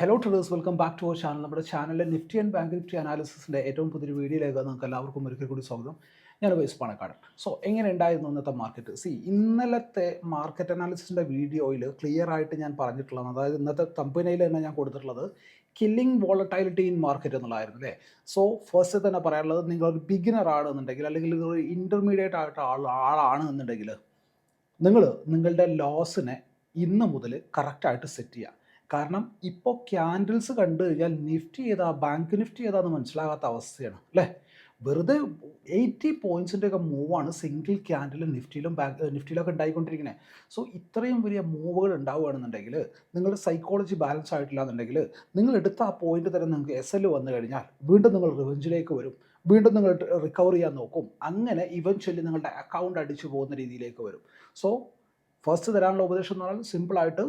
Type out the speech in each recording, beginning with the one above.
Hello traders welcome back to our channel നമ്മുടെ ചാനലിലെ Nifty and bank Nifty അനാലിസിസിന്റെ ഏറ്റവും പുതിയൊരു വീഡിയോയിലേക്ക് നിങ്ങൾക്ക് എല്ലാവർക്കും ഒരിക്കൽ കൂടി സ്വാഗതം. ഞാൻ വൈസ് പണക്കാട്. സോ എങ്ങനെ ഉണ്ടായിരുന്നു ഇന്നത്തെ മാർക്കറ്റ് സി ഇന്നലത്തെ മാർക്കറ്റ് അനാലിസിസിന്റെ വീഡിയോയിൽ ക്ലിയർ ആയിട്ട് ഞാൻ പറഞ്ഞിട്ടുള്ളത് അതായത് ഇന്നത്തെ കമ്പനിയിൽ തന്നെ ഞാൻ കൊടുത്തിട്ടുള്ളത് കില്ലിംഗ് വോളറ്റൈലിറ്റി ഇൻ മാർക്കറ്റ് എന്നുള്ളതായിരുന്നു അല്ലേ? സോ ഫസ്റ്റ് തന്നെ പറയാനുള്ളത് നിങ്ങളൊരു ബിഗിനർ ആണെന്നുണ്ടെങ്കിൽ അല്ലെങ്കിൽ നിങ്ങളൊരു ഇന്റർമീഡിയറ്റ് ആയിട്ട് ആൾ ആളാണ് എന്നുണ്ടെങ്കിൽ നിങ്ങൾ നിങ്ങളുടെ ലോസിനെ ഇന്ന് മുതൽ കറക്റ്റായിട്ട് സെറ്റ് ചെയ്യുക. കാരണം ഇപ്പോൾ ക്യാൻഡിൽസ് കണ്ടു കഴിഞ്ഞാൽ നിഫ്റ്റി ഏതാ ബാങ്ക് നിഫ്റ്റി ഏതാന്ന് മനസ്സിലാകാത്ത അവസ്ഥയാണ് അല്ലേ? വെറുതെ എയ്റ്റി പോയിൻസിന്റെ ഒക്കെ മൂവാണ് സിംഗിൾ ക്യാൻഡിൽ നിഫ്റ്റിയിലും ബാങ്ക് നിഫ്റ്റിയിലൊക്കെ ഉണ്ടായിക്കൊണ്ടിരിക്കുന്നത് സോ ഇത്രയും വലിയ മൂവുകൾ ഉണ്ടാവുകയാണെന്നുണ്ടെങ്കിൽ നിങ്ങളുടെ സൈക്കോളജി ബാലൻസ് ആയിട്ടില്ല എന്നുണ്ടെങ്കിൽ നിങ്ങൾ എടുത്ത ആ പോയിന്റ് തന്നെ നിങ്ങൾക്ക് എസ് എൽ വന്നു കഴിഞ്ഞാൽ വീണ്ടും നിങ്ങൾ റിവഞ്ചിലേക്ക് വരും. വീണ്ടും നിങ്ങൾ റിക്കവർ ചെയ്യാൻ നോക്കും. അങ്ങനെ ഇവൻച്വലി നിങ്ങളുടെ അക്കൗണ്ട് അടിച്ചു പോകുന്ന രീതിയിലേക്ക് വരും. സോ ഫസ്റ്റ് തരാനുള്ള ഉപദേശം എന്ന് പറഞ്ഞാൽ സിമ്പിളായിട്ട്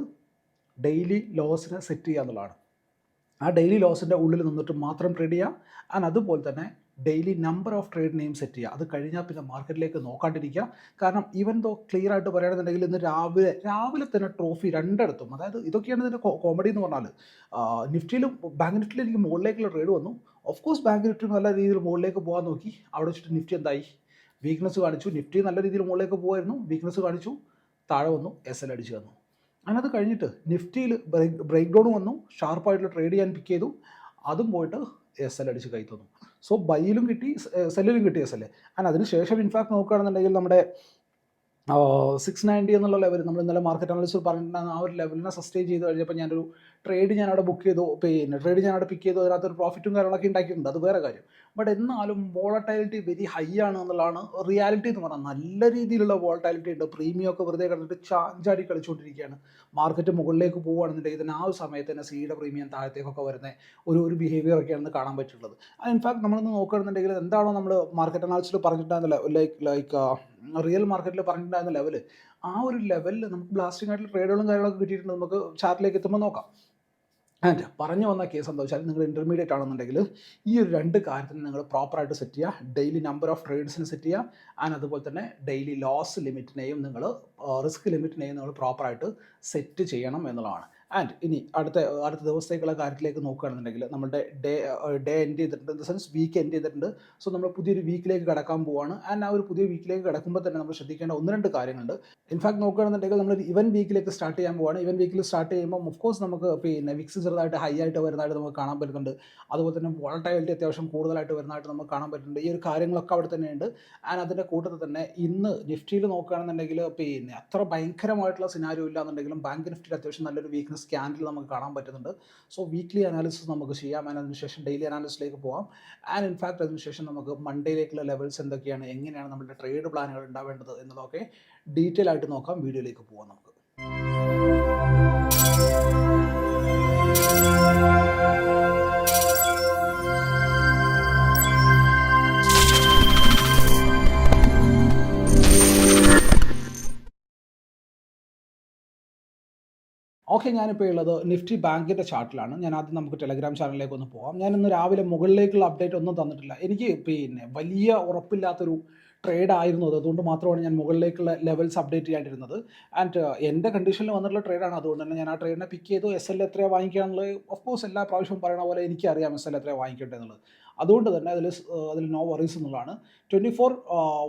ഡെയിലി ലോസിനെ സെറ്റ് ചെയ്യുക എന്നുള്ളതാണ്. ആ ഡെയിലി ലോസിന്റെ ഉള്ളിൽ നിന്നിട്ട് മാത്രം ട്രേഡ് ചെയ്യുക. ആൻഡ് അതുപോലെ തന്നെ daily number of trade name set ചെയ്യുക. അത് കഴിഞ്ഞാൽ പിന്നെ മാർക്കറ്റിലേക്ക് നോക്കാണ്ടിരിക്കുക. കാരണം ഈവൻ ദോ ക്ലിയർ ആയിട്ട് പറയുകയാണെന്നുണ്ടെങ്കിൽ ഇന്ന് രാവിലെ രാവിലെ തന്നെ ട്രോഫി രണ്ടിടത്തും. അതായത് ഇതൊക്കെയാണ് ഇതിന്റെ കോമഡി എന്ന് പറഞ്ഞാൽ നിഫ്റ്റിയിലും ബാങ്ക് നിഫ്റ്റിയിൽ എനിക്ക് മുകളിലേക്കുള്ള ട്രേഡ് വന്നു. ഓഫ് കോഴ്സ് ബാങ്ക് നിഫ്റ്റി നല്ല രീതിയിൽ മുകളിലേക്ക് പോകാൻ നോക്കി. അവിടെ വെച്ചിട്ട് നിഫ്റ്റി എന്തായി? വീക്ക്നെസ് കാണിച്ചു. നിഫ്റ്റി നല്ല രീതിയിൽ മുകളിലേക്ക് പോകുമായിരുന്നു വീക്ക്നെസ് കാണിച്ചു. താഴെ വന്നു. എസ് എൽ അടിച്ചു വന്നു അതിനത് കഴിഞ്ഞിട്ട് നിഫ്റ്റിയിൽ ബ്രേക്ക് ബ്രേക്ക് ഡൗൺ വന്നു. ഷാർപ്പായിട്ടുള്ള ട്രേഡ് ചെയ്യാൻ പിക്ക് ചെയ്തു. അതും പോയിട്ട് എസ് എൽ അടിച്ച് കൈ തന്നു. സോ ബൈയിലും കിട്ടി സെല്ലിലും കിട്ടി എസ് എൽ ആൻഡ് അതിന് ശേഷം ഇൻഫാക്ട് നോക്കുകയാണെന്നുണ്ടെങ്കിൽ നമ്മുടെ സിക്സ് നയന്റി എന്നുള്ള ലെവൽ നമ്മൾ ഇന്നലെ മാർക്കറ്റ് അനാലിസ്റ്റ് പറഞ്ഞിട്ടുണ്ടായിരുന്ന ആ ഒരു ലെവലിനെ സസ്റ്റെയിൻ ചെയ്ത് കഴിഞ്ഞപ്പോൾ ഞാനൊരു ട്രേഡ് ഞാൻ അവിടെ ബുക്ക് ചെയ്തു പിന്നെ ട്രേഡ് ഞാൻ അവിടെ പിക്ക് ചെയ്തു അതിനകത്ത് ഒരു പ്രോഫിറ്റും കാര്യങ്ങളൊക്കെ ഉണ്ടാക്കിയിട്ടുണ്ട്. അത് വേറെ കാര്യം. ബട്ട് എന്നാലും വോളറ്റാലിറ്റി വെരി ഹൈ ആണ് എന്നുള്ളതാണ് റിയാലിറ്റി എന്ന് പറഞ്ഞാൽ നല്ല രീതിയിലുള്ള വോളറ്റാലിറ്റി ഉണ്ട്. പ്രീമിയം ഒക്കെ വെറുതെ കിടന്നിട്ട് ചാഞ്ചാടി കളിച്ചുകൊണ്ടിരിക്കുകയാണ്. മാർക്കറ്റ് മുകളിലേക്ക് പോവുകയാണെന്നുണ്ടെങ്കിൽ തന്നെ ആ ഒരു സമയത്ത് തന്നെ സീയുടെ പ്രീമിയം താഴത്തേക്കൊക്കെ വരുന്ന ഒരു ഒരു ബിഹേവിയർ ഒക്കെയാണ് കാണാൻ പറ്റുള്ളത്. ഇൻഫാക്ട് നമ്മളൊന്ന് നോക്കുകയാണെന്നുണ്ടെങ്കിൽ എന്താണോ നമ്മൾ മാർക്കറ്റ് അനാലിസിൽ പറഞ്ഞിട്ടുണ്ടായിരുന്നില്ല ലൈക്ക് ലൈക്ക് റിയൽ മാർക്കറ്റിൽ പറഞ്ഞിട്ടുണ്ടായിരുന്ന ലെവൽ ആ ഒരു ലെവലിൽ നമുക്ക് ബ്ലാസ്റ്റിംഗ് ആയിട്ടുള്ള ട്രേഡുകളും കാര്യങ്ങളൊക്കെ കിട്ടിയിട്ടുണ്ട്. നമുക്ക് ചാർട്ടിലേക്ക് എത്തുമ്പോൾ നോക്കാം. ആൻഡ് പറഞ്ഞു വന്ന കേസ് എന്താ വെച്ചാൽ നിങ്ങൾ ഇന്റർമീഡിയറ്റ് ആണെന്നുണ്ടെങ്കിൽ ഈ ഒരു രണ്ട് കാര്യത്തിന് നിങ്ങൾ പ്രോപ്പറായിട്ട് സെറ്റ് ചെയ്യുക. ഡെയിലി നമ്പർ ഓഫ് ട്രേഡ്സിന് സെറ്റ് ചെയ്യുക. ആൻഡ് അതുപോലെ തന്നെ ഡെയിലി ലോസ് ലിമിറ്റിനെയും നിങ്ങൾ റിസ്ക് ലിമിറ്റിനെയും നിങ്ങൾ പ്രോപ്പറായിട്ട് സെറ്റ് ചെയ്യണം എന്നുള്ളതാണ്. ആൻഡ് ഇനി അടുത്ത അടുത്ത ദിവസത്തേക്കുള്ള കാര്യത്തിലേക്ക് നോക്കുകയാണെന്നുണ്ടെങ്കിൽ നമ്മുടെ ഡേ ഡേ എൻഡ് ചെയ്തിട്ടുണ്ട്. In the sense weekend ചെയ്തിട്ടുണ്ട്. സോ നമ്മൾ പുതിയൊരു വീക്കിലേക്ക് കടക്കാൻ പോവാണ്. ആൻഡ് ആ ഒരു പുതിയ വീക്കിലേക്ക് കടക്കുമ്പോൾ തന്നെ നമ്മൾ ശ്രദ്ധിക്കേണ്ട ഒന്ന് രണ്ട് കാര്യങ്ങളുണ്ട്. ഇൻഫാക്ട് നോക്കുകയാണെന്നുണ്ടെങ്കിൽ നമ്മൾ ഇവൻ വീക്കിലേക്ക് സ്റ്റാർട്ട് ചെയ്യാൻ പോവാണ്. ഇവൻ വീക്കിൽ സ്റ്റാർട്ട് ചെയ്യുമ്പോൾ ഓഫ് കോഴ്സ് നമുക്ക് പിന്നെ വിക്സ് ചെറുതായിട്ട് ഹൈ ആയിട്ട് വരുന്നതായിട്ട് നമുക്ക് കാണാൻ പറ്റുന്നുണ്ട്. അതുപോലെ തന്നെ വോളട്ടൈലിറ്റി അത്യാവശ്യം കൂടുതലായിട്ട് വരുന്നതായിട്ട് നമുക്ക് കാണാൻ പറ്റുന്നുണ്ട്. ഈ ഒരു കാര്യങ്ങളൊക്കെ അവിടെ തന്നെയുണ്ട് ആൻഡ് അതിന്റെ കൂട്ടത്തിൽ തന്നെ ഇന്ന് നിഫ്റ്റിയിൽ നോക്കുകയാണെന്നുണ്ടെങ്കിൽ പിന്നെ അത്ര ഭയങ്കരമായിട്ടുള്ള സിനാരിയോ ഇല്ലാന്നുണ്ടെങ്കിലും ബാങ്ക് നിഫ്റ്റിയിൽ അത്യാവശ്യം നല്ലൊരു വീക്ക്നെസ് സ്കാനിൽ നമുക്ക് കാണാൻ പറ്റുന്നുണ്ട്. സോ വീക്ക്ലി അനാലിസിസ് നമുക്ക് ചെയ്യാം. ആൻഡ് അതിനുശേഷം ഡെയിലി അനാലിസിലേക്ക് പോകാം ആൻഡ് ഇൻഫാക്ട് അതിനുശേഷം നമുക്ക് മൺഡേയിലേക്കുള്ള ലെവൽസ് എന്തൊക്കെയാണ്? എങ്ങനെയാണ് നമ്മുടെ ട്രേഡ് പ്ലാനുകൾ ഉണ്ടാവേണ്ടത് എന്നതൊക്കെ ഡീറ്റെയിൽ ആയിട്ട് നോക്കാം. വീഡിയോയിലേക്ക് പോകാം നമുക്ക്. ഓക്കെ ഞാനിപ്പോൾ ഉള്ളത് നിഫ്റ്റി ബാങ്കിന്റെ ചാർട്ടിലാണ്. ഞാൻ ആദ്യം നമുക്ക് ടെലഗ്രാം ചാനലിലേക്ക് ഒന്ന് പോകാം ഞാൻ ഇന്ന് രാവിലെ മുകളിലേക്കുള്ള അപ്ഡേറ്റ് ഒന്നും തന്നിട്ടില്ല. എനിക്ക് പിന്നെ വലിയ ഉറപ്പില്ലാത്തൊരു ട്രേഡ് ആയിരുന്നു അത്. അതുകൊണ്ട് മാത്രമാണ് ഞാൻ മുകളിലേക്കുള്ള ലെവൽസ് അപ്ഡേറ്റ് ചെയ്യാണ്ടിരുന്നത്. ആൻഡ് എന്റെ കണ്ടീഷനിൽ വന്നിട്ടുള്ള ട്രേഡാണ് അതുകൊണ്ട് തന്നെ ഞാൻ ആ ട്രേഡിനെ പിക്ക് ചെയ്തു. എസ് എൽ എത്രയാണ് വാങ്ങിക്കാനുള്ളത് ഓഫ് കോഴ്സ് എല്ലാ പ്രാവശ്യവും പറയണ പോലെ എനിക്കറിയാം എസ് എൽ എത്രയാണ് വാങ്ങിക്കേണ്ടത് എന്നുള്ളത്. അതുകൊണ്ട് തന്നെ അതിൽ അതിൽ നോ വറീസ് എന്നുള്ളതാണ്. ട്വന്റി ഫോർ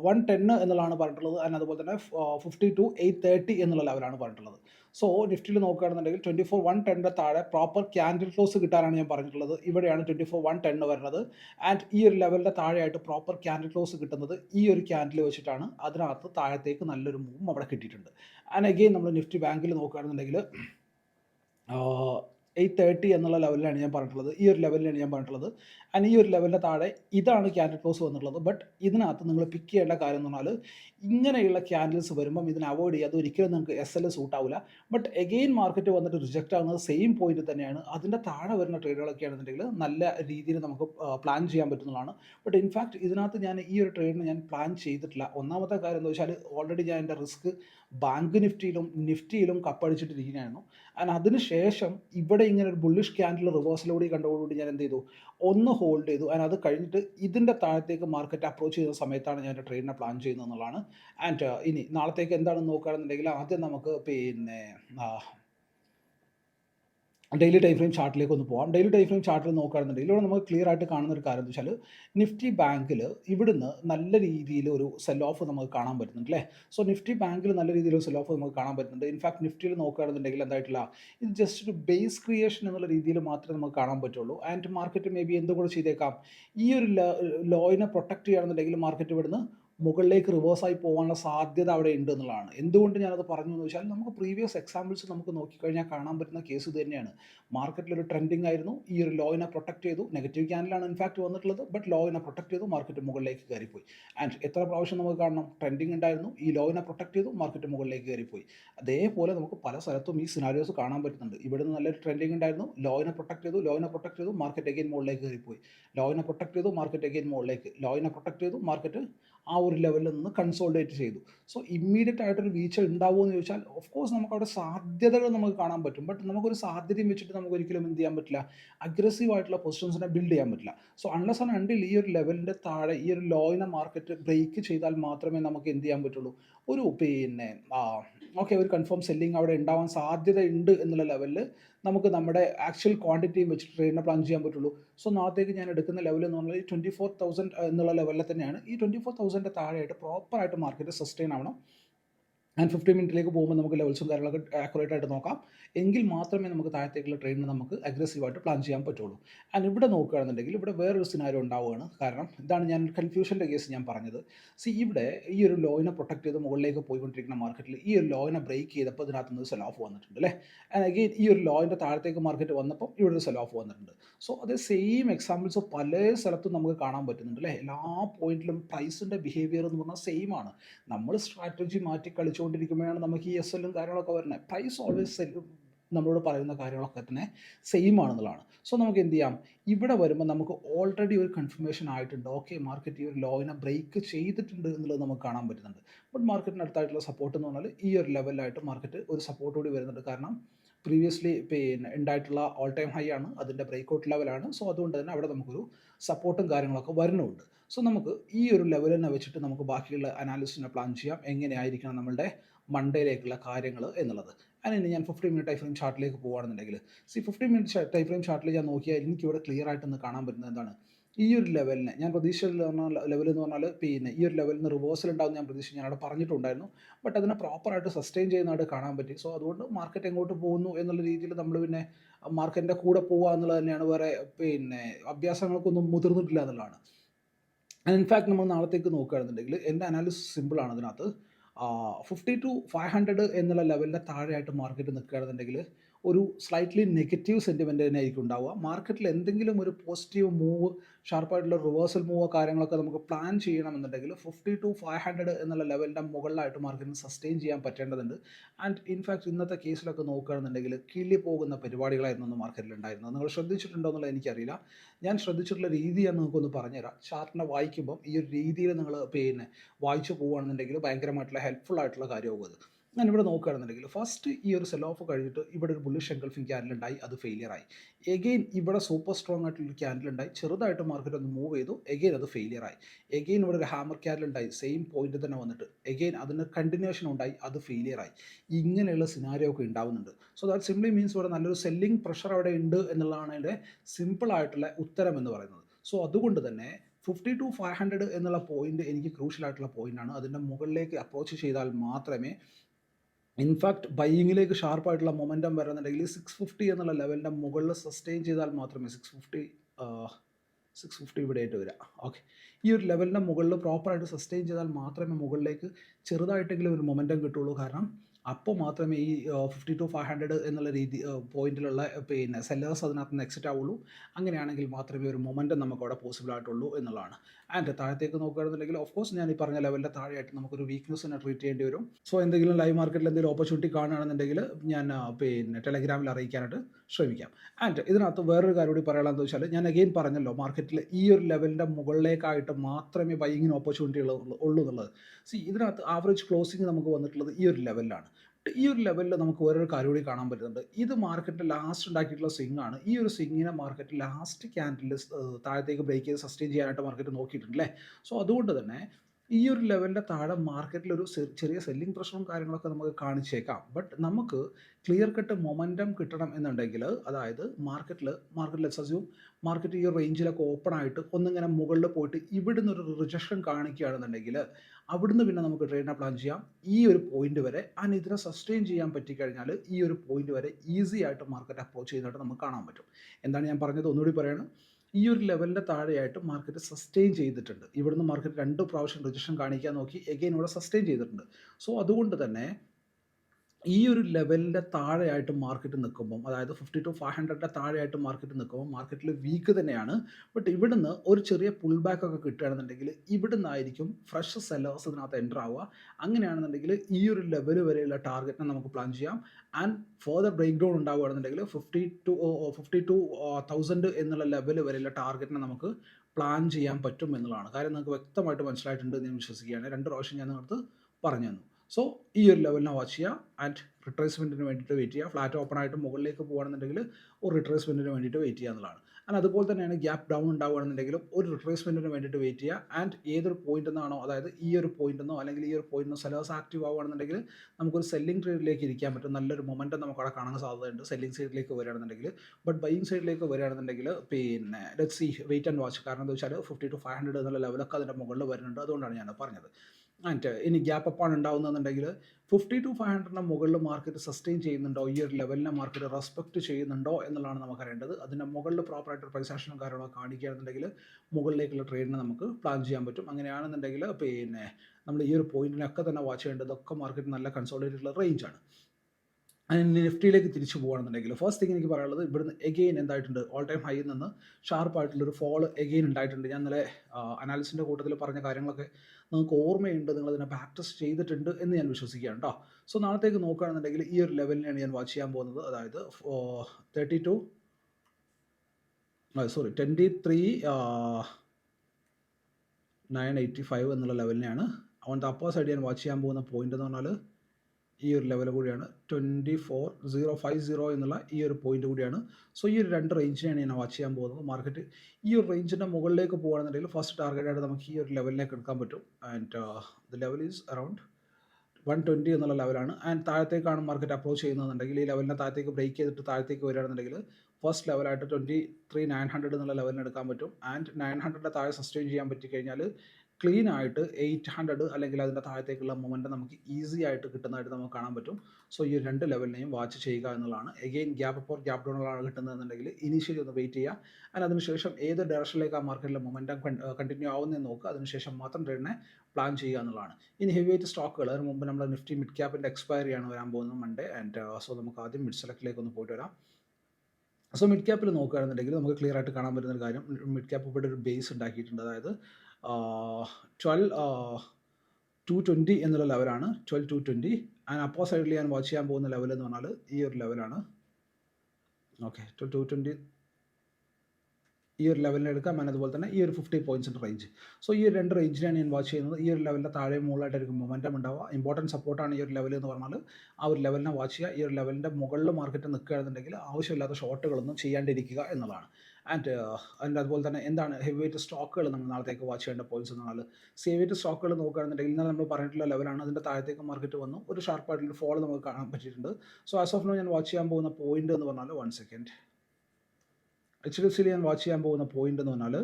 വൺ ടെന്ന് എന്നുള്ളതാണ് പറഞ്ഞിട്ടുള്ളത്. ആൻഡ് അതുപോലെ തന്നെ ഫിഫ്റ്റി ടു എയ്റ്റ് തേർട്ടി എന്നുള്ള ലെവലാണ് പറഞ്ഞിട്ടുള്ളത്. സോ നിഫ്റ്റിയിൽ നോക്കുകയാണെന്നുണ്ടെങ്കിൽ ട്വന്റി ഫോർ വൺ ടെന്റെ താഴെ പ്രോപ്പർ ക്യാൻഡിൽ ക്ലോസ് കിട്ടാനാണ് ഞാൻ പറഞ്ഞിട്ടുള്ളത്. ഇവിടെയാണ് ട്വന്റി ഫോർ വൺ ടെൻ വരുന്നത്. ആൻഡ് ഈ ഒരു ലെവലിന്റെ താഴെയായിട്ട് പ്രോപ്പർ ക്യാൻഡിൽ ക്ലോസ് കിട്ടുന്നത് ഈ ഒരു ക്യാൻഡിൽ വെച്ചിട്ടാണ്. അതിനകത്ത് താഴത്തേക്ക് നല്ലൊരു മൂവും അവിടെ കിട്ടിയിട്ടുണ്ട്. ആൻഡ് അഗെയിൻ നമ്മൾ നിഫ്റ്റി ബാങ്കിൽ നോക്കുകയാണെന്നുണ്ടെങ്കിൽ എയ്റ്റ് തേർട്ടി എന്നുള്ള ലെവലിലാണ് ഞാൻ പറഞ്ഞിട്ടുള്ളത്. ഈ ഒരു ലെവലിലാണ് ഞാൻ പറഞ്ഞിട്ടുള്ളത്. ആൻഡ് ഈ ഒരു ലെവലിന്റെ താഴെ ഇതാണ് ക്യാൻഡിൽ ക്ലോസ് വന്നിട്ടുള്ളത്. ബട്ട് ഇതിനകത്ത് നിങ്ങൾ പിക്ക് ചെയ്യേണ്ട കാര്യം എന്ന് പറഞ്ഞാൽ ഇങ്ങനെയുള്ള ക്യാൻഡിൽസ് വരുമ്പം ഇതിനെ അവോയ്ഡ് ചെയ്യാതെ ഒരിക്കലും നിങ്ങൾക്ക് എസ് എൽ സൂട്ട് ആവില്ല ബട്ട് എഗെയിൻ മാർക്കറ്റ് വന്നിട്ട് റിജക്റ്റ് ആകുന്നത് സെയിം പോയിന്റ് തന്നെയാണ്. അതിന്റെ താഴെ വരുന്ന ട്രേഡുകളൊക്കെ ആണെന്നുണ്ടെങ്കിൽ നല്ല രീതിയിൽ നമുക്ക് പ്ലാൻ ചെയ്യാൻ പറ്റുന്നതാണ്. ബട്ട് ഇൻഫാക്ട് ഇതിനകത്ത് ഞാൻ ഈ ഒരു ട്രേഡിന് ഞാൻ പ്ലാൻ ചെയ്തിട്ടില്ല. ഒന്നാമത്തെ കാര്യം എന്ന് വെച്ചാൽ ഓൾറെഡി ഞാൻ എന്റെ റിസ്ക് ബാങ്ക് നിഫ്റ്റിയിലും നിഫ്റ്റിയിലും കപ്പടിച്ചിട്ടിരിക്കുകയായിരുന്നു ആൻഡ് അതിന് ശേഷം ഇവിടെ ഇങ്ങനെ ഒരു ബുള്ളിഷ് ക്യാൻഡിൽ റിവേഴ്സിലൂടെ കണ്ടതോടുകൂടി ഞാൻ എന്ത് ചെയ്തു? ഒന്ന് ഹോൾഡ് ചെയ്തു. ആൻഡ് അത് കഴിഞ്ഞിട്ട് ഇതിന്റെ താഴത്തേക്ക് മാർക്കറ്റ് അപ്രോച്ച് ചെയ്യുന്ന സമയത്താണ് ഞാൻ ട്രേഡിനെ പ്ലാൻ ചെയ്യുന്നത് എന്നുള്ളതാണ്. ആൻഡ് ഇനി നാളത്തേക്ക് എന്താണെന്ന് നോക്കുകയാണെന്നുണ്ടെങ്കിൽ ആദ്യം നമുക്ക് പിന്നെ ഡെയിലി ടൈം ഫ്രെയിം ചാർട്ടിലേക്ക് ഒന്ന് പോകാം ഡെയിലി ടൈം ഫ്രെയിം ചാർട്ടിൽ നോക്കുകയാണെന്നുണ്ടെങ്കിൽ ഇവിടെ നമുക്ക് ക്ലിയർ ആയിട്ട് കാണുന്ന ഒരു കാര്യം എന്ന് വെച്ചാൽ നിഫ്റ്റി ബാങ്കിൽ ഇവിടുന്ന് നല്ല രീതിയിൽ ഒരു സെൽ ഓഫ് നമുക്ക് കാണാൻ പറ്റുന്നുണ്ട് അല്ലേ? സോ നിഫ്റ്റി ബാങ്കിൽ നല്ല രീതിയിൽ ഒരു സെൽ ഓഫ് നമുക്ക് കാണാൻ പറ്റുന്നുണ്ട്. ഇൻഫാക്ട് നിഫ്റ്റിയിൽ നോക്കുകയാണെന്നുണ്ടെങ്കിൽ എന്തായിട്ടില്ല? ഇത് ജസ്റ്റ് ഒരു ബേസ് ക്രിയേഷൻ എന്നുള്ള രീതിയിൽ മാത്രമേ നമുക്ക് കാണാൻ പറ്റുള്ളൂ. ആൻഡ് മാർക്കറ്റ് മേ ബി എന്തുകൂടെ ചെയ്തേക്കാം. ഈ ഒരു ലോയിനെ പ്രൊട്ടക്ട് ചെയ്യുകയാണെന്നുണ്ടെങ്കിൽ മാർക്കറ്റ് ഇവിടുന്ന് മുകളിലേക്ക് റിവേഴ്സായി പോകാനുള്ള സാധ്യത അവിടെ ഉണ്ട് എന്നുള്ളതാണ്. എന്തുകൊണ്ട് ഞാനത് പറഞ്ഞു എന്ന് വെച്ചാൽ നമുക്ക് പ്രീവിയസ് എക്സാമ്പിൾസ് നമുക്ക് നോക്കിക്കഴിഞ്ഞാൽ കാണാൻ പറ്റുന്ന കേസ് ഇത് തന്നെയാണ്. മാർക്കറ്റിൽ ഒരു ട്രെൻഡിങ് ആയിരുന്നു. ഈ ഒരു ലോയിനെ പ്രൊട്ടക്ട് ചെയ്തു. നെഗറ്റീവ് ക്യാനലാണ് ഇൻഫാക്ട് വന്നിട്ടുള്ളത്. ബട്ട് ലോയിനെ പ്രൊട്ടക്ട് ചെയ്തു. മാർക്കറ്റ് മുകളിലേക്ക് കയറിപ്പോയി. ആൻഡ് എത്ര പ്രാവശ്യം നമുക്ക് കാണണം? ട്രെൻഡിങ് ഉണ്ടായിരുന്നു. ഈ ലോയിനെ പ്രൊട്ടക്ട് ചെയ്തു. മാർക്കറ്റ് മുകളിലേക്ക് കയറിപ്പോയി. അതേപോലെ നമുക്ക് പല സ്ഥലത്തും ഈ സിനാരിയോസ് കാണാൻ പറ്റുന്നുണ്ട്. ഇവിടെ നിന്ന് നല്ലൊരു ട്രെൻഡിങ് ഉണ്ടായിരുന്നു. ലോയിനെ പ്രൊട്ടക്ട് ചെയ്തു. ലോയിനെ പ്രൊട്ടക്ട് ചെയ്തു. മാർക്കറ്റ് അഗെയിൻ മുകളിലേക്ക് കയറിപ്പോയി. ലോയിനെ പ്രൊട്ടക്ട് ചെയ്തു. മാർക്കറ്റ് അഗെയിൻ മുകളിലേക്ക്. ലോയിനെ പ്രൊട്ടക്ട് ചെയ്തു. മാർക്കറ്റ് ആ ഒരു ലെവലിൽ നിന്ന് കൺസോൾഡേറ്റ് ചെയ്തു. സോ ഇമ്മീഡിയറ്റ് ആയിട്ടൊരു വീഴ്ച ഉണ്ടാവുമോ എന്ന് ചോദിച്ചാൽ ഓഫ് കോഴ്സ് നമുക്ക് അവിടെ സാധ്യതകൾ നമുക്ക് കാണാൻ പറ്റും. ബട്ട് നമുക്കൊരു സാധ്യതയും വെച്ചിട്ട് നമുക്ക് ഒരിക്കലും എന്ത് ചെയ്യാൻ പറ്റില്ല. അഗ്രസീവ് ആയിട്ടുള്ള പൊസിഷൻസിനെ ബിൽഡ് ചെയ്യാൻ പറ്റില്ല. സോ അൺലസ് ആൻഡ് അണ്ടിൽ ഈ ഒരു ലെവലിന്റെ താഴെ ഈ ഒരു ലോയിനെ മാർക്കറ്റ് ബ്രേക്ക് ചെയ്താൽ മാത്രമേ നമുക്ക് എന്ത് ചെയ്യാൻ പറ്റുള്ളൂ? ഒരു പിന്നെ ഓക്കെ ഒരു കൺഫേം സെല്ലിങ് അവിടെ ഉണ്ടാവാൻ സാധ്യതയുണ്ട് എന്നുള്ള ലെവലിൽ നമുക്ക് നമ്മുടെ ആക്ച്വൽ ക്വാണ്ടിറ്റിയും വെച്ചിട്ട് ട്രേഡിനെ പ്ലാൻ ചെയ്യാൻ പറ്റുള്ളൂ. സോ നാളത്തേക്ക് ഞാൻ എടുക്കുന്ന ലെവൽ എന്ന് പറഞ്ഞാൽ ട്വന്റി ഫോർ തൗസൻഡ് എന്നുള്ള ലെവലിൽ തന്നെയാണ്. ഈ ട്വന്റി ഫോർ തൗസൻഡ് താഴെയായിട്ട് പ്രോപ്പറായിട്ട് മാർക്കറ്റ് സസ്റ്റെയിൻ ആവണം. ആൻഡ് ഫിഫ്റ്റി മിനിറ്റിലേക്ക് പോകുമ്പോൾ നമുക്ക് ലെവൽസും കാര്യങ്ങളൊക്കെ ആക്യുറേറ്റ് ആയിട്ട് നോക്കാം. എങ്കിൽ മാത്രമേ നമുക്ക് താഴത്തേക്കുള്ള ട്രെയിനിന് നമുക്ക് അഗ്രസീവായിട്ട് പ്ലാൻ ചെയ്യാൻ പറ്റുള്ളൂ. ആൻഡ് ഇവിടെ നോക്കുകയാണെന്നുണ്ടെങ്കിൽ ഇവിടെ വേറൊരു സിനാരോ ഉണ്ടാവുകയാണ്. കാരണം ഇതാണ് ഞാൻ കൺഫ്യൂഷന്റെ കേസ് ഞാൻ പറഞ്ഞത്. സി ഇവിടെ ഈ ഒരു ലോയിനെ പ്രൊട്ടക്ട് ചെയ്ത് മുകളിലേക്ക് പോയിക്കൊണ്ടിരിക്കുന്ന മാർക്കറ്റിൽ ഈ ഒരു ലോയിനെ ബ്രേക്ക് ചെയ്തപ്പോൾ ഇതിനകത്ത് നിന്ന് സെൽ ഓഫ് വന്നിട്ടുണ്ട് അല്ലേ? ആൻഡ് അഗെയിൻ ഈ ഒരു ലോയിന്റെ താഴത്തേക്ക് മാർക്കറ്റ് വന്നപ്പോൾ ഇവിടെ ഒരു സെൽ ഓഫ് വന്നിട്ടുണ്ട്. സോ അതേ സെയിം എക്സാമ്പിൾസ് പല സ്ഥലത്തും നമുക്ക് കാണാൻ പറ്റുന്നുണ്ട് അല്ലേ? എല്ലാ പോയിന്റിലും പ്രൈസിന്റെ ബിഹേവിയർ എന്ന് പറഞ്ഞാൽ സെയിം ആണ്. നമ്മൾ സ്ട്രാറ്റജി മാറ്റി കളിച്ചുകൊണ്ടിരിക്കുമ്പോഴാണ് നമുക്ക് ഈ എസ് എല്ലും കാര്യങ്ങളൊക്കെ വരുന്നത്. പ്രൈസ് ഓൾവേസ് നമ്മളോട് പറയുന്ന കാര്യങ്ങളൊക്കെ തന്നെ സെയിം ആണെന്നുള്ളതാണ്. സോ നമുക്ക് എന്ത് ചെയ്യാം? ഇവിടെ വരുമ്പോൾ നമുക്ക് ഓൾറെഡി ഒരു കൺഫർമേഷൻ ആയിട്ടുണ്ട്. ഓക്കെ മാർക്കറ്റ് ഈ ഒരു ലോവിനെ ബ്രേക്ക് ചെയ്തിട്ടുണ്ട് എന്നുള്ളത് നമുക്ക് കാണാൻ പറ്റുന്നുണ്ട്. ബട്ട് മാർക്കറ്റിന് അടുത്തായിട്ടുള്ള സപ്പോർട്ട് എന്ന് പറഞ്ഞാൽ ഈ ഒരു ലെവലിലായിട്ട് മാർക്കറ്റ് ഒരു സപ്പോർട്ട് കൂടി വരുന്നുണ്ട്. കാരണം പ്രീവിയസ്ലി പിന്നെ ഉണ്ടായിട്ടുള്ള ഓൾ ടൈം ഹൈ ആണ്. അതിന്റെ ബ്രേക്ക്ഔട്ട് ലെവലാണ് സോ അതുകൊണ്ട് തന്നെ അവിടെ നമുക്കൊരു സപ്പോർട്ടും കാര്യങ്ങളൊക്കെ വരുന്നുണ്ട്. സോ നമുക്ക് ഈ ഒരു ലെവൽ തന്നെ വെച്ചിട്ട് നമുക്ക് ബാക്കിയുള്ള അനാലിസിനെ പ്ലാൻ ചെയ്യാം. എങ്ങനെയായിരിക്കണം നമ്മളുടെ മൺഡേയിലേക്കുള്ള കാര്യങ്ങൾ എന്നുള്ളത്. അതിന് ഞാൻ ഫിഫ്റ്റി മിനിറ്റ് ടൈം ചാർട്ടിലേക്ക് പോകുകയാണെന്നുണ്ടെങ്കിൽ see fifty minute time frame ചാർട്ടിൽ ഞാൻ നോക്കിയാൽ എനിക്ക് ഇവിടെ ക്ലിയർ ആയിട്ടൊന്ന് കാണാൻ പറ്റുന്നത് എന്താണ്? ഈ ഒരു ലെവലിനെ ഞാൻ പ്രതീക്ഷിച്ച ലെവൽ എന്ന് പറഞ്ഞാൽ പിന്നെ ഈ ഒരു ലെവലിൽ നിന്ന് റിവേഴ്സൽ ഉണ്ടാവും ഞാൻ പ്രതീക്ഷിച്ചു. ഞാൻ അവിടെ പറഞ്ഞിട്ടുണ്ടായിരുന്നു. ബട്ട് അതിനെ പ്രോപ്പറായിട്ട് സസ്റ്റെയിൻ ചെയ്യുന്നതായിട്ട് കാണാൻ പറ്റി. സോ അതുകൊണ്ട് മാർക്കറ്റ് എങ്ങോട്ട് പോകുന്നു എന്നുള്ള രീതിയിൽ നമ്മൾ പിന്നെ മാർക്കറ്റിന്റെ കൂടെ പോകുക എന്നുള്ളത് തന്നെയാണ് വേറെ പിന്നെ അഭ്യാസങ്ങൾക്കൊന്നും മുതിർന്നിട്ടില്ല എന്നുള്ളതാണ്. ഇൻഫാക്ട് നമ്മൾ നാളത്തേക്ക് നോക്കുകയാണെന്നുണ്ടെങ്കിൽ എന്റെ അനാലിസിസ് സിമ്പിളാണ് അതിനകത്ത്. ഫിഫ്റ്റി ടു ഫൈവ് ഹൺഡ്രഡ് എന്നുള്ള ലെവലിന്റെ താഴെയായിട്ട് മാർക്കറ്റ് നിൽക്കുകയാണെന്നുണ്ടെങ്കിൽ ഒരു സ്ലൈറ്റ്ലി നെഗറ്റീവ് സെന്റിമെന്റ് തന്നെ ആയിരിക്കും ഉണ്ടാവുക മാർക്കറ്റിൽ എന്തെങ്കിലും ഒരു പോസിറ്റീവ് മൂവ് ഷാർപ്പായിട്ടുള്ള റിവേഴ്സൽ മൂവോ കാര്യങ്ങളൊക്കെ നമുക്ക് പ്ലാൻ ചെയ്യണമെന്നുണ്ടെങ്കിൽ ഫിഫ്റ്റി ടു ഫൈവ് ഹൺഡ്രഡ് എന്നുള്ള ലെവലിന്റെ മുകളിലായിട്ട് മാർക്കറ്റിന് സസ്റ്റെയിൻ ചെയ്യാൻ പറ്റേണ്ടതുണ്ട്. ആൻഡ് ഇൻഫാക്ട് ഇന്നത്തെ കേസിലൊക്കെ നോക്കുകയാണെന്നുണ്ടെങ്കിൽ കിളി പോകുന്ന പരിപാടികളായിരുന്നു മാർക്കറ്റിൽ ഉണ്ടായിരുന്നത്. നിങ്ങൾ ശ്രദ്ധിച്ചിട്ടുണ്ടോ എന്നുള്ളത് എനിക്കറിയില്ല. ഞാൻ ശ്രദ്ധിച്ചിട്ടുള്ള രീതി ഞാൻ നിങ്ങൾക്കൊന്ന് പറഞ്ഞുതരാം. ചാർട്ടിനെ വായിക്കുമ്പം ഈ ഒരു രീതിയിൽ നിങ്ങൾ പിന്നെ വായിച്ചു പോവുകയാണെന്നുണ്ടെങ്കിൽ ഭയങ്കരമായിട്ടുള്ള ഹെൽപ്ഫുൾ ആയിട്ടുള്ള കാര്യമാകും അത്. ഞാൻ ഇവിടെ നോക്കുകയാണെന്നുണ്ടെങ്കിൽ ഫസ്റ്റ് ഈ ഒരു സെൽ ഓഫ് കഴിഞ്ഞിട്ട് ഇവിടെ ഒരു ബുള്ളിഷ് എൻഗൾഫിംഗ് ക്യാൻഡിൽ ഉണ്ടായി അത് ഫെയിലിയർ ആയി. എഗെയിൻ ഇവിടെ സൂപ്പർ സ്ട്രോങ് ആയിട്ടുള്ള ക്യാൻഡിൽ ഉണ്ടായി ചെറുതായിട്ട് മാർക്കറ്റ് ഒന്ന് മൂവ് ചെയ്തു എഗെയിൻ അത് ഫെയിലിയർ ആയി. എഗെയിൻ ഇവിടെ ഒരു ഹാമർ ക്യാൻഡിൽ ഉണ്ടായി സെയിം പോയിന്റ് തന്നെ വന്നിട്ട്. എഗെയിൻ അതിന് കണ്ടിന്യൂഷൻ ഉണ്ടായി അത് ഫെയിലിയർ ആയി. ഇങ്ങനെയുള്ള സിനാരിയോ ഒക്കെ ഉണ്ടാവുന്നുണ്ട്. സോ ദാറ്റ് സിംപ്ലി മീൻസ് ഇവിടെ നല്ലൊരു സെല്ലിംഗ് പ്രഷർ അവിടെ ഉണ്ട് എന്നുള്ളതാണ് അതിന്റെ സിമ്പിൾ ആയിട്ടുള്ള ഉത്തരം എന്ന് പറയുന്നത്. സോ അതുകൊണ്ട് തന്നെ ഫിഫ്റ്റി ടു ഫൈവ് ഹൺഡ്രഡ് എന്നുള്ള പോയിന്റ് എനിക്ക് ക്രൂഷ്യൽ ആയിട്ടുള്ള പോയിന്റാണ് അതിന്റെ മുകളിലേക്ക് അപ്രോച്ച് ചെയ്താൽ മാത്രമേ ഇൻഫാക്ട് ബൈയിങ്ങിലേക്ക് ഷാർപ്പായിട്ടുള്ള മൊമെന്റം വരുന്നുണ്ടെങ്കിൽ സിക്സ് ഫിഫ്റ്റി എന്നുള്ള ലെവലിന്റെ മുകളിൽ സസ്റ്റെയിൻ ചെയ്താൽ മാത്രമേ സിക്സ് ഫിഫ്റ്റി സിക്സ് ഫിഫ്റ്റി ഇവിടെ ആയിട്ട് വരിക. ഓക്കെ ഈ ഒരു ലെവലിന്റെ മുകളിൽ പ്രോപ്പറായിട്ട് സസ്റ്റെയിൻ ചെയ്താൽ മാത്രമേ മുകളിലേക്ക് ചെറുതായിട്ടെങ്കിലും ഒരു മൊമെന്റം കിട്ടുള്ളൂ. കാരണം അപ്പോൾ മാത്രമേ ഈ ഫിഫ്റ്റി ടു ഫൈവ് ഹൺഡ്രഡ് എന്നുള്ള രീതി പോയിന്റിലുള്ള പിന്നെ സെല്ലേഴ്സ് അതിനകത്ത് നിന്ന് എക്സിറ്റ് ആവുള്ളൂ. അങ്ങനെയാണെങ്കിൽ മാത്രമേ ഒരു മൊമെന്റം നമുക്ക് അവിടെ പോസിബിൾ ആയിട്ടുള്ളൂ എന്നുള്ളതാണ്. ആൻഡ് താഴത്തേക്ക് നോക്കുകയാണെന്നുണ്ടെങ്കിൽ ഓഫ് കോഴ്സ് ഞാൻ ഈ പറഞ്ഞ ലെവലിന്റെ താഴെയായിട്ട് നമുക്കൊരു വീക്ക്നെസ്സിനെ ട്രീറ്റ് ചെയ്യേണ്ടി വരും. സോ എന്തെങ്കിലും ലൈവ് മാർക്കറ്റിൽ എന്തെങ്കിലും ഓപ്പർച്യൂണിറ്റി കാണുകയാണെന്നുണ്ടെങ്കിൽ ഞാൻ പിന്നെ ടെലഗ്രാമിൽ അറിയിക്കാനായിട്ട് ശ്രമിക്കാം. ആൻഡ് ഇതിനകത്ത് വേറൊരു കാര്യം കൂടി പറയാനുള്ളത് വെച്ചാൽ ഞാൻ അഗെയിൻ പറഞ്ഞല്ലോ മാർക്കറ്റിൽ ഈ ഒരു ലെവലിന്റെ മുകളിലേക്കായിട്ട് മാത്രമേ ബൈങ്ങിന് ഓപ്പർച്യൂണിറ്റി ഉള്ളൂ എന്നുള്ളത്. സി ഇതിനകത്ത് ആവറേജ് ക്ലോസിങ് നമുക്ക് വന്നിട്ടുള്ളത് ഈ ഒരു ലെവലിലാണ് ഈ ഒരു ലെവലിൽ നമുക്ക് വേറൊരു കാര്യം കൂടി കാണാൻ പറ്റുന്നുണ്ട്. ഇത് മാർക്കറ്റിൽ ലാസ്റ്റ് ഉണ്ടാക്കിയിട്ടുള്ള സ്വിംഗ് ആണ്. ഈ ഒരു സ്വിങ്ങിനെ മാർക്കറ്റ് ലാസ്റ്റ് ക്യാൻഡിൽ താഴത്തേക്ക് ബ്രേക്ക് ചെയ്ത് സസ്റ്റെയിൻ ചെയ്യാനായിട്ട് മാർക്കറ്റ് നോക്കിയിട്ടുണ്ട് അല്ലേ? സോ അതുകൊണ്ട് തന്നെ ഈ ഒരു ലെവലിന്റെ താഴെ മാർക്കറ്റിൽ ഒരു ചെറിയ സെല്ലിംഗ് പ്രഷറും കാര്യങ്ങളൊക്കെ നമുക്ക് കാണിച്ചേക്കാം. ബട്ട് നമുക്ക് ക്ലിയർ കട്ട് മൊമെന്റം കിട്ടണം എന്നുണ്ടെങ്കിൽ അതായത് മാർക്കറ്റിൽ മാർക്കറ്റിൽ അസ്യൂം മാർക്കറ്റ് ഈ റേഞ്ചിലൊക്കെ ഓപ്പൺ ആയിട്ട് ഒന്നിങ്ങനെ മുകളിൽ പോയിട്ട് ഇവിടുന്ന് ഒരു റിജക്ഷൻ കാണിക്കുകയാണെന്നുണ്ടെങ്കിൽ അവിടുന്ന് പിന്നെ നമുക്ക് ട്രേഡിനെ പ്ലാൻ ചെയ്യാം. ഈ ഒരു പോയിന്റ് വരെ ആൻഡ് ഇതിനെ സസ്റ്റെയിൻ ചെയ്യാൻ പറ്റിക്കഴിഞ്ഞാൽ ഈ ഒരു പോയിന്റ് വരെ ഈസി ആയിട്ട് മാർക്കറ്റ് അപ്രോച്ച് ചെയ്യുന്നതായിട്ട് നമുക്ക് കാണാൻ പറ്റും. എന്താണ് ഞാൻ പറഞ്ഞത്? ഒന്നുകൂടി പറയണം. ഈ ഒരു ലെവലിന്റെ താഴെയായിട്ട് മാർക്കറ്റ് സസ്റ്റെയിൻ ചെയ്തിട്ടുണ്ട്. ഇവിടുന്ന് മാർക്കറ്റ് രണ്ട് പ്രാവശ്യം റിജക്ഷൻ കാണിക്കാൻ നോക്കി. എഗെയിൻ ഇവിടെ സസ്റ്റെയിൻ ചെയ്തിട്ടുണ്ട്. സോ അതുകൊണ്ട് തന്നെ ഈ ഒരു ലെവലിന്റെ താഴെയായിട്ട് മാർക്കറ്റ് നിൽക്കുമ്പം അതായത് ഫിഫ്റ്റി ടു ഫൈവ് ഹൺഡ്രഡിന്റെ താഴെയായിട്ട് മാർക്കറ്റ് നിൽക്കുമ്പോൾ മാർക്കറ്റിൽ വീക്ക് തന്നെയാണ്. ബട്ട് ഇവിടുന്ന് ഒരു ചെറിയ പുൾ ബാക്ക് ഒക്കെ കിട്ടുകയാണെന്നുണ്ടെങ്കിൽ ഇവിടുന്നായിരിക്കും ഫ്രഷ് സെല്ലേഴ്സ് ഇതിനകത്ത് എന്റർ ആവുക. അങ്ങനെയാണെന്നുണ്ടെങ്കിൽ ഈ ഒരു ലെവൽ വരെയുള്ള ടാർഗറ്റിനെ നമുക്ക് പ്ലാൻ ചെയ്യാം. And further break down ഉണ്ടാവുകയാണെന്നുണ്ടെങ്കിൽ fifty two fifty two thousand എന്നുള്ള ലെവൽ വരെയുള്ള ടാർഗറ്റിനെ നമുക്ക് പ്ലാൻ ചെയ്യാൻ പറ്റും എന്നുള്ളതാണ്. കാര്യം നിങ്ങൾക്ക് വ്യക്തമായിട്ട് മനസ്സിലായിട്ടുണ്ട് എന്ന് വിശ്വസിക്കുകയാണ്. രണ്ട് പ്രാവശ്യം ഞാൻ നിങ്ങൾക്ക് പറഞ്ഞു തന്നു. സോ ഈ ഒരു ലെവലിനെ വാച്ച് ചെയ്യുക ആൻഡ് റിട്രേസ്മെന്റിന് വേണ്ടിയിട്ട് വെയിറ്റ് ചെയ്യുക. ഫ്ലാറ്റ് ഓപ്പൺ ആയിട്ട് മുകളിലേക്ക് പോകുകയാണെന്നുണ്ടെങ്കിൽ ഒരു റിട്രേസ്മെന്റിന് വേണ്ടിയിട്ട് വെയിറ്റ് ചെയ്യുക എന്നുള്ളതാണ്. ആൻഡ് അതുപോലെ തന്നെയാണ് ഗ്യാപ്പ് ഡൗൺ ഉണ്ടാവുകയാണെന്നുണ്ടെങ്കിലും ഒരു റിട്രേസ്മെന്റിന് വേണ്ടിയിട്ട് വെയിറ്റ് ചെയ്യുക. ആൻഡ് ഏതൊരു പോയിന്റ് നിന്നാണോ അതായത് ഈ ഒരു പോയിന്റ് നിന്നോ അല്ലെങ്കിൽ ഈ ഒരു പോയിന്റ് നിന്നോ സെലേഴ്സ് ആക്റ്റീവ് ആവുകയാണെന്നുണ്ടെങ്കിൽ നമുക്കൊരു സെല്ലിംഗ് ട്രേഡിലേക്ക് ഇരിക്കാൻ പറ്റും. നല്ലൊരു മൊമെന്റം നമുക്ക് അവിടെ കാണാൻ സാധ്യതയുണ്ട്. സെല്ലിംഗ് സൈഡിലേക്ക് വരികയാണെന്നുണ്ടെങ്കിൽ. ബട്ട് ബൈയിങ് സൈഡിലേക്ക് വരികയാണെന്നുണ്ടെങ്കിൽ പിന്നെ let see wait and watch കാരണം എന്താ വെച്ചാൽ ഫിഫ്റ്റി ടു ഫൈവ് ഹൺഡ്രഡ് എന്നുള്ള ലെവലൊക്കെ അതിന്റെ മുകളിൽ വരുന്നുണ്ട്. അതുകൊണ്ടാണ് ഞാൻ പറഞ്ഞത്. ആൻഡ് ഇനി ഗ്യാപ്പ് അപ്പാണ് ഉണ്ടാവുന്നതെന്നുണ്ടെങ്കിൽ ഫിഫ്റ്റി ടു ഫൈവ് ഹൺഡ്രഡിന് മുകളിൽ മാർക്കറ്റ് സസ്റ്റെയിൻ ചെയ്യുന്നുണ്ടോ? ഈ ഒരു ലെവലിനെ മാർക്കറ്റ് റെസ്പെക്ട് ചെയ്യുന്നുണ്ടോ എന്നുള്ളതാണ് നമുക്ക് അറിയേണ്ടത്. അതിന്റെ മുകളിൽ പ്രോപ്പറായിട്ട് പ്രൈസ് ആക്ഷനും കാര്യങ്ങളൊക്കെ കാണിക്കുകയാണെന്നുണ്ടെങ്കിൽ മുകളിലേക്കുള്ള ട്രേഡിനെ നമുക്ക് പ്ലാൻ ചെയ്യാൻ പറ്റും. അങ്ങനെയാണെന്നുണ്ടെങ്കിൽ പിന്നെ നമ്മൾ ഈ ഒരു പോയിന്റിനൊക്കെ തന്നെ വാച്ച് ചെയ്യേണ്ടതൊക്കെ മാർക്കറ്റ് നല്ല കൺസോളിഡേറ്റുള്ള റേഞ്ചാണ് നിഫ്റ്റിയിലേക്ക് തിരിച്ചു പോകുകയാണെന്നുണ്ടെങ്കിൽ ഫസ്റ്റ് തിങ് എനിക്ക് പറയാനുള്ളത് ഇവിടുന്ന് എഗെയിൻ എന്തായിട്ടുണ്ട്? ഓൾ ടൈം ഹൈയിൽ നിന്ന് ഷാർപ്പായിട്ടുള്ളൊരു ഫോൾ എഗെയിൻ ഉണ്ടായിട്ടുണ്ട്. ഞാൻ ഇന്നലെ അനാലിസിന്റെ കൂട്ടത്തിൽ പറഞ്ഞ കാര്യങ്ങളൊക്കെ നിങ്ങൾക്ക് ഓർമ്മയുണ്ട്. നിങ്ങൾ അതിനെ പ്രാക്ടീസ് ചെയ്തിട്ടുണ്ട് എന്ന് ഞാൻ വിശ്വസിക്കുകയാണ് കേട്ടോ സോ നാളത്തേക്ക് നോക്കുകയാണെന്നുണ്ടെങ്കിൽ ഈ ഒരു ലെവലിനെയാണ് ഞാൻ വാച്ച് ചെയ്യാൻ പോകുന്നത്. അതായത് thirty two sorry twenty three nine eighty five എന്നുള്ള ലെവലിനെയാണ് അവന്റെ അപ്പോ സൈഡ് ഞാൻ വാച്ച് ചെയ്യാൻ പോകുന്ന പോയിന്റ് എന്ന് പറഞ്ഞാൽ ഈ ഒരു ലെവൽ കൂടിയാണ്. Twenty four zero five zero എന്നുള്ള ഈ ഒരു പോയിന്റ് കൂടിയാണ്. സോ ഈ ഒരു രണ്ട് റേഞ്ചിനെയാണ് ഞാൻ വാച്ച് ചെയ്യാൻ പോകുന്നത്. മാർക്കറ്റ് ഈ ഒരു റേഞ്ചിന്റെ മുകളിലേക്ക് പോകുകയാണെന്നുണ്ടെങ്കിൽ ഫസ്റ്റ് ടാർഗറ്റായിട്ട് നമുക്ക് ഈ ഒരു ലെവലിലേക്ക് എടുക്കാൻ പറ്റും. And the level is around one twenty എന്നുള്ള ലെവലാണ് ആൻഡ് താഴത്തേക്കാണ് മാർക്കറ്റ് അപ്രോച്ച് ചെയ്യുന്നതെന്നുണ്ടെങ്കിൽ ഈ ലെവലിനെ താഴത്തേക്ക് ബ്രേക്ക് ചെയ്തിട്ട് താഴത്തേക്ക് വരികയാണെന്നുണ്ടെങ്കിൽ ഫസ്റ്റ് ലെവലായിട്ട് ട്വന്റി ത്രീ നയൻ ഹൺഡ്രഡ് എന്നുള്ള ലെവലിന് എടുക്കാൻ പറ്റും. ആൻഡ് നയൻ ഹൺഡ്രഡിന്റെ താഴെ സസ്റ്റെയിൻ ചെയ്യാൻ പറ്റിക്കഴിഞ്ഞാൽ ക്ലീൻ ആയിട്ട് എയ്റ്റ് ഹൺഡ്രഡ് അല്ലെങ്കിൽ അതിന്റെ താഴത്തേക്കുള്ള മൂവ്മെന്റ് നമുക്ക് ഈസി ആയിട്ട് കിട്ടുന്നതായിട്ട് നമുക്ക് കാണാൻ പറ്റും. സോ ഈ രണ്ട് ലെവലിനെയും വാച്ച് ചെയ്യുക എന്നുള്ളതാണ്. എഗെയിൻ ഗ്യാപ്പ് അപ്പോൾ ഗ്യാപ്പ് ഡൗണുകളാണ് കിട്ടുന്നതെന്നുണ്ടെങ്കിൽ ഇനീഷ്യലി ഒന്ന് വെയിറ്റ് ചെയ്യുക. ആൻഡ് അതിനുശേഷം ഏത് ഡയറക്ഷനിലേക്ക് ആ മാർക്കറ്റിലെ മൊമെന്റം കണ്ടിന്യൂ ആവുന്നതെന്ന് നോക്കുക. അതിനുശേഷം മാത്രം ട്രേഡിനെ പ്ലാൻ ചെയ്യുക എന്നുള്ളതാണ്. ഇനി ഹെവി വെയിറ്റ് സ്റ്റോക്കുകൾ അതിന് മുമ്പ് നമ്മൾ നിഫ്റ്റി മിഡ് ക്യാപ്പിന്റെ എക്സ്പയറി ആണ് വരാൻ പോകുന്നത് മൺഡേ ആൻഡ് സോ നമുക്ക് ആദ്യം മിഡ് സെലക്റ്റിലേക്ക് ഒന്ന് പോയിട്ട് വരാം. സോ മിഡ് ക്യാപ്പിൽ നോക്കുകയാണെന്നുണ്ടെങ്കിൽ നമുക്ക് ക്ലിയർ ആയിട്ട് കാണാൻ പറ്റുന്ന ഒരു കാര്യം മിഡ് ക്യാപ്പ് ഇവിടെ ഒരു ബേസ് ഉണ്ടാക്കിയിട്ടുണ്ട്. അതായത് ട്വൽവ് ടു ട്വന്റി എന്നുള്ള ലെവലാണ് ട്വൽവ് ടു ട്വന്റി ആൻഡ് അപ്പോ സൈഡിൽ ഞാൻ വാച്ച് ചെയ്യാൻ പോകുന്ന ലെവൽ എന്ന് പറഞ്ഞാൽ ഈ ഒരു ലെവലാണ് ഓക്കെ ട്വൽവ് ടു ട്വന്റി ഈ ഒരു ലെവലിന് എടുക്കാം. And അതുപോലെ തന്നെ ഈ ഒരു ഫിഫ്റ്റി പോയിന്റ്സിന്റെ റേഞ്ച് സോ ഈ ഒരു രണ്ട് റേഞ്ചിനാണ് ഞാൻ വാച്ച് ചെയ്യുന്നത്. ഈ ഒരു ലെവലിന്റെ താഴെ മുകളിലായിട്ടായിരിക്കും മൊമെന്റം ഉണ്ടാവുക. ഇമ്പോർട്ടന്റ് സപ്പോർട്ടാണ് ഈ ഒരു ലെവൽ എന്ന് പറഞ്ഞാൽ ആ ഒരു ലെവലിനെ വാച്ച് ചെയ്യുക. ഈ ഒരു ലെവലിന്റെ മുകളിൽ മാർക്കറ്റ് നിൽക്കുകയാണെന്നുണ്ടെങ്കിൽ ആവശ്യമില്ലാത്ത ഷോട്ടുകളൊന്നും ചെയ്യാണ്ടിരിക്കുക എന്നുള്ളതാണ്. ആൻഡ് അതിന്റെ അതുപോലെ തന്നെ എന്താണ് ഹെവി വെയിറ്റ് സ്റ്റോക്കുകൾ നമ്മൾ നാളത്തേക്ക് വാച്ച് ചെയ്യേണ്ട പോയിന്റ്സ് എന്ന് പറഞ്ഞാൽ ഹെവി വെയിറ്റ് സ്റ്റോക്കുകൾ നോക്കുകയാണെന്നുണ്ടെങ്കിൽ ഇന്നലെ നമ്മൾ പറഞ്ഞിട്ടുള്ള ലെവലാണ് അതിന്റെ താഴത്തേക്ക് മാർക്കറ്റ് വന്നു. ഒരു ഷാർപ്പായിട്ടുള്ള ഫോൾ നമുക്ക് കാണാൻ പറ്റിയിട്ടുണ്ട്. സോ ആസ് ഓഫ് നോ ഞാൻ വാച്ച് ചെയ്യാൻ പോകുന്ന പോയിന്റ് എന്ന് പറഞ്ഞാൽ one second H D F സിയിൽ ഞാൻ വാച്ച് ചെയ്യാൻ പോകുന്ന പോയിന്റ് എന്ന് പറഞ്ഞാൽ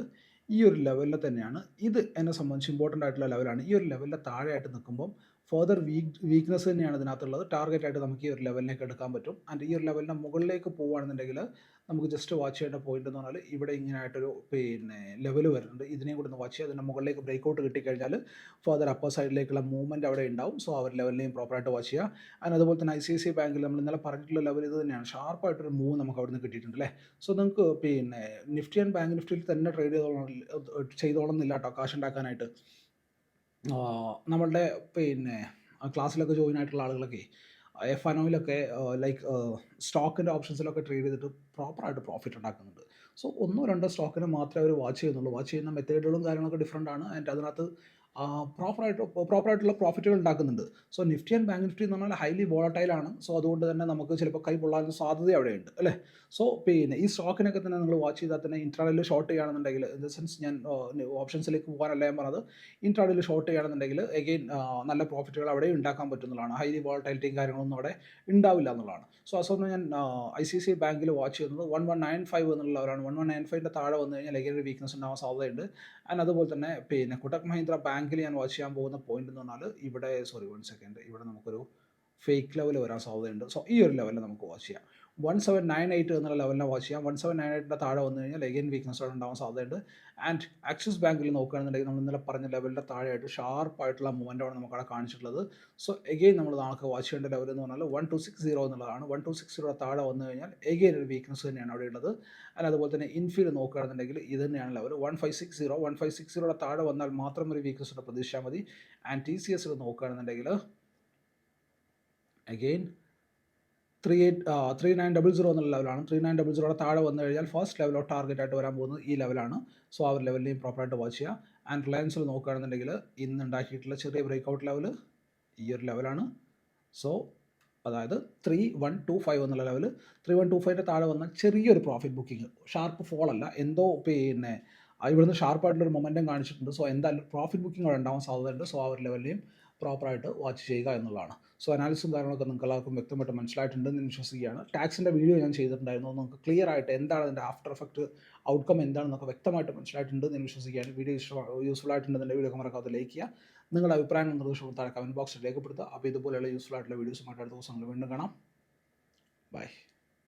ഈ ഒരു ലെവലിൽ തന്നെയാണ്. ഇത് എന്നെ സംബന്ധിച്ച് ഇമ്പോർട്ടന്റ് ആയിട്ടുള്ള ലെവലാണ് ഈ ഒരു ലെവലിൽ താഴെയായിട്ട് നിൽക്കുമ്പം ഫർദർ വീക്ക് വീക്ക്നെസ് തന്നെയാണ് ഇതിനകത്തുള്ളത്. ടാർഗറ്റ് ആയിട്ട് നമുക്ക് ഈ ഒരു ലെവലിലേക്ക് എടുക്കാൻ പറ്റും. ആൻഡ് ഈ ഒരു ലെവലിന്റെ മുകളിലേക്ക് പോകുകയാണെന്നുണ്ടെങ്കിൽ നമുക്ക് ജസ്റ്റ് വാച്ച് ചെയ്യേണ്ട പോയിന്റ് എന്ന് പറഞ്ഞാൽ ഇവിടെ ഇങ്ങനെയായിട്ടൊരു പിന്നെ ലെവൽ വരുന്നുണ്ട്. ഇതിനെയും കൂടി ഒന്ന് വാച്ച് ചെയ്യുക. അതിന്റെ മുകളിലേക്ക് ബ്രേക്ക് ഔട്ട് കിട്ടിക്കഴിഞ്ഞാൽ ഫർദർ അപ്പർ സൈഡിലേക്കുള്ള മൂവ്മെന്റ് അവിടെ ഉണ്ടാവും. സോ ആ ഒരു ലെവലിനെയും പ്രോപ്പറായിട്ട് വാച്ച് ചെയ്യുക. ആൻഡ് അതുപോലെ തന്നെ ഐ സി സി ബാങ്കിൽ നമ്മൾ ഇന്നലെ പറഞ്ഞിട്ടുള്ള ലെവൽ ഇത് തന്നെയാണ്. ഷാർപ്പായിട്ടൊരു മൂവ് നമുക്ക് അവിടെ നിന്ന് കിട്ടിയിട്ടുണ്ട് അല്ലേ? സോ നിങ്ങൾക്ക് പിന്നെ നിഫ്റ്റി ആൻഡ് ബാങ്ക് നിഫ്റ്റിയിൽ തന്നെ ട്രേഡ് ചെയ്തോളാം ചെയ്തോളണം എന്നില്ല കേട്ടോ. കാശ് ഉണ്ടാക്കാനായിട്ട്. നമ്മളുടെ പിന്നെ ക്ലാസ്സിലൊക്കെ ജോയിൻ ആയിട്ടുള്ള ആളുകളൊക്കെ എഫ് അനോയിലൊക്കെ ലൈക്ക് സ്റ്റോക്കിന്റെ ഓപ്ഷൻസിലൊക്കെ ട്രേഡ് ചെയ്തിട്ട് പ്രോപ്പറായിട്ട് പ്രോഫിറ്റ് ഉണ്ടാക്കുന്നുണ്ട്. സോ ഒന്നോ രണ്ടോ സ്റ്റോക്കിനെ മാത്രമേ അവർ വാച്ച് ചെയ്യുന്നുള്ളൂ. വാച്ച് ചെയ്യുന്ന മെത്തേഡുകളും കാര്യങ്ങളൊക്കെ ഡിഫറെന്റ് ആണ്. ആൻഡ് അതിനകത്ത് പ്രോപ്പറായിട്ട് പ്രോപ്പറായിട്ടുള്ള പ്രോഫിറ്റുകൾ ഉണ്ടാക്കുന്നുണ്ട്. So Nifty and bank Nifty എന്ന് പറഞ്ഞാൽ ഹൈലി വോളട്ടൈലാണ് സോ അതുകൊണ്ട് തന്നെ നമുക്ക് ചിലപ്പോൾ കൈ പൊള്ളാൻ സാധ്യത അവിടെയുണ്ട് അല്ലേ? സോ പിന്നെ ഈ സ്റ്റോക്കിനൊക്കെ തന്നെ നിങ്ങൾ വാച്ച് ചെയ്താൽ തന്നെ ഇൻട്രാഡിൽ ഷോർട്ട് ചെയ്യുകയാണെന്നുണ്ടെങ്കിൽ ഇൻ ദ സെൻസ് ഞാൻ ഓപ്ഷൻസിലേക്ക് പോകാനല്ല ഞാൻ പറഞ്ഞത്. ഇൻട്രാഡിൽ ഷോർട്ട് ചെയ്യുകയാണെന്നുണ്ടെങ്കിൽ എഗെയിൻ നല്ല പ്രോഫിറ്റുകൾ അവിടെ ഉണ്ടാക്കാൻ പറ്റുന്നതാണ്. ഹൈലി വോളട്ടൈലിറ്റിയും കാര്യങ്ങളൊന്നും അവിടെ ഉണ്ടാവില്ല എന്നുള്ളതാണ്. സോ അസോന്ന് ഞാൻ ഐ സി സി ബാങ്കിൽ വാച്ച് ചെയ്യുന്നത് വൺ വൺ നയൻ ഫൈവ് എന്നുള്ളവരാണ്. വൺ വൺ നയൻ ഫൈവിന്റെ താഴെ വന്നു കഴിഞ്ഞാൽ എഗെയിൻ ഒരു വീക്ക്നെസ് ഉണ്ടാവാൻ സാധ്യതയുണ്ട്. ആൻഡ് അതുപോലെ തന്നെ പിന്നെ കുട്ടക് മഹീന്ദ്ര ബാങ്കിൽ ഞാൻ വാച്ച് ചെയ്യാൻ പോകുന്ന പോയിന്റ് എന്ന് പറഞ്ഞാൽ ഇവിടെ സോറി വൺ സെക്കൻഡ് ഇവിടെ നമുക്കൊരു ഫേക്ക് ലെവൽ വരാൻ സാധ്യതയുണ്ട്. സോ ഈ ഒരു ലെവലിൽ നമുക്ക് വാച്ച് ചെയ്യാം. വൺ സെവൻ നയൻ എയ്റ്റ് എന്നുള്ള ലെവലിനെ വാച്ച് ചെയ്യാം. വൺ സെവൻ നയൻ എയ്റ്റിന്റെ താഴെ വന്നു കഴിഞ്ഞാൽ എഗെയിൻ വീക്ക്നസ് അവിടെ ഉണ്ടാവാൻ സാധ്യതയുണ്ട്. ആൻഡ് ആക്സിസ് ബാങ്കിൽ നോക്കുകയാണെന്നുണ്ടെങ്കിൽ നമ്മൾ ഇന്നലെ പറഞ്ഞ ലെവലിന്റെ താഴെയായിട്ട് ഷാർപ്പായിട്ടുള്ള മൂവ്മെന്റാണ് നമുക്ക് അവിടെ കാണിച്ചിട്ടുള്ളത്. സോ എഗെയിൻ നമ്മൾ നാളെ വാച്ച് ചെയ്യേണ്ട ലെവൽ എന്ന് പറഞ്ഞാൽ വൺ ടു സിക്സ് സീറോ എന്നുള്ളതാണ്. വൺ ടു സിക്സ് സീറോ താഴെ വന്നു കഴിഞ്ഞാൽ എഗെയിൻ ഒരു വീക്ക്നസ് തന്നെയാണ് അവിടെ ഉള്ളത്. ആൻഡ് അതുപോലെ തന്നെ ഇൻഫീൽ നോക്കുകയാണെന്നുണ്ടെങ്കിൽ ഇത് തന്നെയാണ് level one five six zero one five six സീറോയുടെ താഴെ വന്നാൽ മാത്രം ഒരു വീക്ക്നസ് പ്രതീക്ഷിച്ചാൽ മതി. ആൻഡ് ടി സി എസ് നോക്കുകയാണെന്നുണ്ടെങ്കിൽ again three eight three nine double zero എന്നുള്ള ലെവലാണ് ത്രീ നയൻ ഡബിൾ സീറോയുടെ താഴെ വന്നു കഴിഞ്ഞാൽ ഫസ്റ്റ് ലെവലോ ടാർഗറ്റ് ആയിട്ട് വരാൻ പോകുന്നത് ഈ ലെവലാണ് സോ ആ ഒരു ലെവലിനെയും പ്രോപ്പറായിട്ട് വാച്ച് ചെയ്യുക. ആൻഡ് റിലയൻസിൽ നോക്കുകയാണെന്നുണ്ടെങ്കിൽ ഇന്ന് ഉണ്ടാക്കിയിട്ടുള്ള ചെറിയ ബ്രേക്ക്ഔട്ട് ലെവൽ ഈ ഒരു ലെവലാണ് സോ അതായത് ത്രീ വൺ ടു ഫൈവ് എന്നുള്ള ലെവൽ ത്രീ വൺ ടു ഫൈവിന്റെ താഴെ വന്ന ചെറിയൊരു പ്രോഫിറ്റ് ബുക്കിംഗ് ഷാർപ്പ് ഫോൾ അല്ല എന്തോ പിന്നെ ഇവിടുന്ന് ഷാർപ്പായിട്ടുള്ളൊരു മൊമെന്റം കാണിച്ചിട്ടുണ്ട്. സോ എന്തായാലും പ്രോഫിറ്റ് ബുക്കിംഗ് അവിടെ ഉണ്ടാവാൻ സാധ്യതയുണ്ട്. സോ ആ ഒരു ലെവലിനെയും പ്രോപ്പറായിട്ട് വാച്ച് ചെയ്യുക എന്നുള്ളതാണ്. സോ അനാലിസും കാര്യങ്ങളൊക്കെ നിങ്ങൾക്ക് എല്ലാവർക്കും വ്യക്തമായിട്ട് മനസ്സിലായിട്ടുണ്ടെന്ന് വിശ്വസിക്കുകയാണ്. ടാക്സിന്റെ വീഡിയോ ഞാൻ ചെയ്തിട്ടുണ്ടായിരുന്നു. നമുക്ക് ക്ലിയർ ആയിട്ട് എന്താണ് അതിന്റെ ആഫ്റ്റർ എഫക്റ്റ് ഔട്ട്കം എന്താണെന്നൊക്കെ വ്യക്തമായിട്ട് മനസ്സിലായിട്ടുണ്ടെന്ന് വിശ്വസിക്കുകയാണ്. വീഡിയോ ഇഷ്ടം യൂസ്ഫുൾ ആയിട്ടുണ്ടെന്നുണ്ടെങ്കിൽ വീഡിയോ മറക്കാതെ ലൈക്ക് ചെയ്യുക. നിങ്ങളുടെ അഭിപ്രായങ്ങൾ നിർദ്ദേശം താഴെ കമന്റ് ബോക്സിൽ രേഖപ്പെടുത്തുക. അപ്പോൾ ഇതുപോലെയുള്ള യൂസ്ഫുൾ ആയിട്ടുള്ള വീഡിയോസുമായിട്ട് അടുത്ത ദിവസങ്ങൾ വീണ്ടും കാണാം. ബൈ